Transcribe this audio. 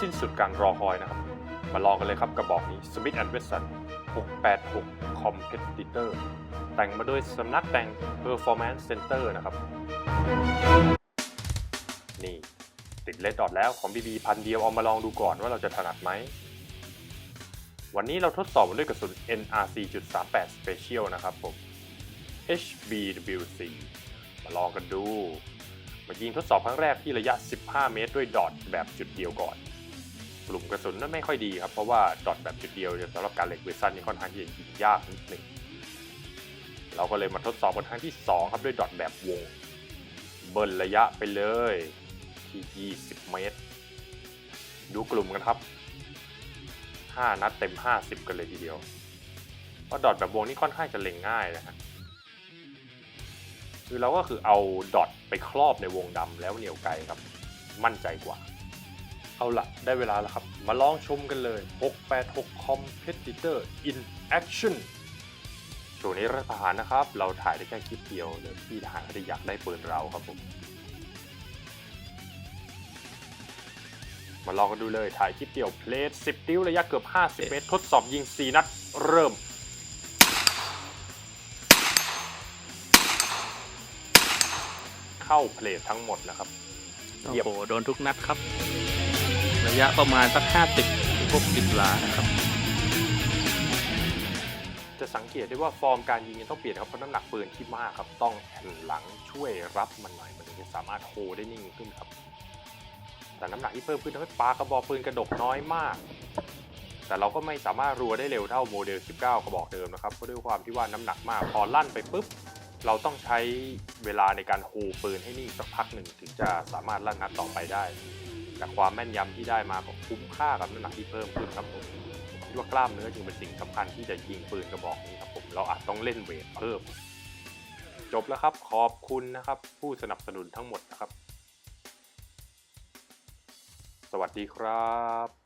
สิ้นสุดการรอคอยนะครับ มาลองกันเลยครับกระบอกนี้ Smith Wesson 686 Competitor แต่งมาโดยสำนักแต่ง Performance Center นะครับ นี่ติดเลดดอทแล้วของ BB พันเดียวเอามาลองดูก่อนว่าเราจะถนัดไหม วันนี้เราทดสอบด้วยกระสุน NRC.38 Special นะครับผม HBWC มาลองกันดู มายิงทดสอบครั้งแรกที่ระยะ 15 เมตรด้วยดอทแบบจุดเดียวก่อน กลุ่มกระสุนนั้นไม่ค่อยดีครับ เพราะว่าดอทแบบจุดเดียวสำหรับการเล็กเวสันนี่ค่อนข้างที่จะยิงยากนิดหนึ่งเราก็เลยมาทดสอบกันครั้งที่ 2 ครับด้วยดอทแบบวง เบิ้ลระยะไปเลยที่ 20 เมตร ดูกลุ่มกันครับ 5 นัดเต็ม 50 กันเลยทีเดียวเพราะดอทแบบวงนี่ค่อนข้างจะเล็งง่ายนะฮะคือเราก็คือเอาดอทไปครอบในวงดำแล้วเหนี่ยวไกลครับมั่นใจกว่า เอาละได้เวลาแล้วครับ มาลองชมกันเลย 686 Competitor in Action ช่วงนี้รัฐประหารนะครับ เราถ่ายได้แค่คลิปเดียวเลยพี่ทหารไม่ได้อยากได้ปืนเราครับผม มาลองกันดูเลยถ่ายคลิปเดียวเพลท10 นิ้วระยะเกือบ 50 เมตร ทดสอบยิง 4 นัดเริ่มเข้าเพลททั้งหมดนะครับโอ้เหยียบโหโดนทุกนัดครับ ระยะประมาณสักห้าสิบพวกสิบหลานะครับ จะสังเกตได้ว่าฟอร์มการยิงต้องเปลี่ยนครับเพราะน้ำหนักปืนที่มากครับ ต้องแผ่นหลังช่วยรับมันหน่อยมันถึงจะสามารถโฮได้นิ่งขึ้นครับ แต่น้ำหนักที่เพิ่มขึ้นทำให้ปลากระบอกปืนกระดกน้อยมาก แต่เราก็ไม่สามารถรัวได้เร็วเท่าโมเดล 19 กระบอกเดิมนะครับเพราะด้วยความที่ว่าน้ำหนักมากพอลั่นไปปุ๊บเราต้องใช้เวลาในการโฮปืนให้นิ่งสักพักหนึ่งถึงจะสามารถลั่นนัดต่อไปได้ แต่ความแม่นยำที่ได้มาก็คุ้มค่ากับน้ำหนักที่เพิ่มขึ้นครับผมคิดว่ากล้ามเนื้อจึงเป็นสิ่งสำคัญที่จะยิงปืนกระบอกนี้ครับผมเราอาจต้องเล่นเวทเพิ่ม จบแล้วครับขอบคุณนะครับ ผู้สนับสนุนทั้งหมดนะครับ สวัสดีครับ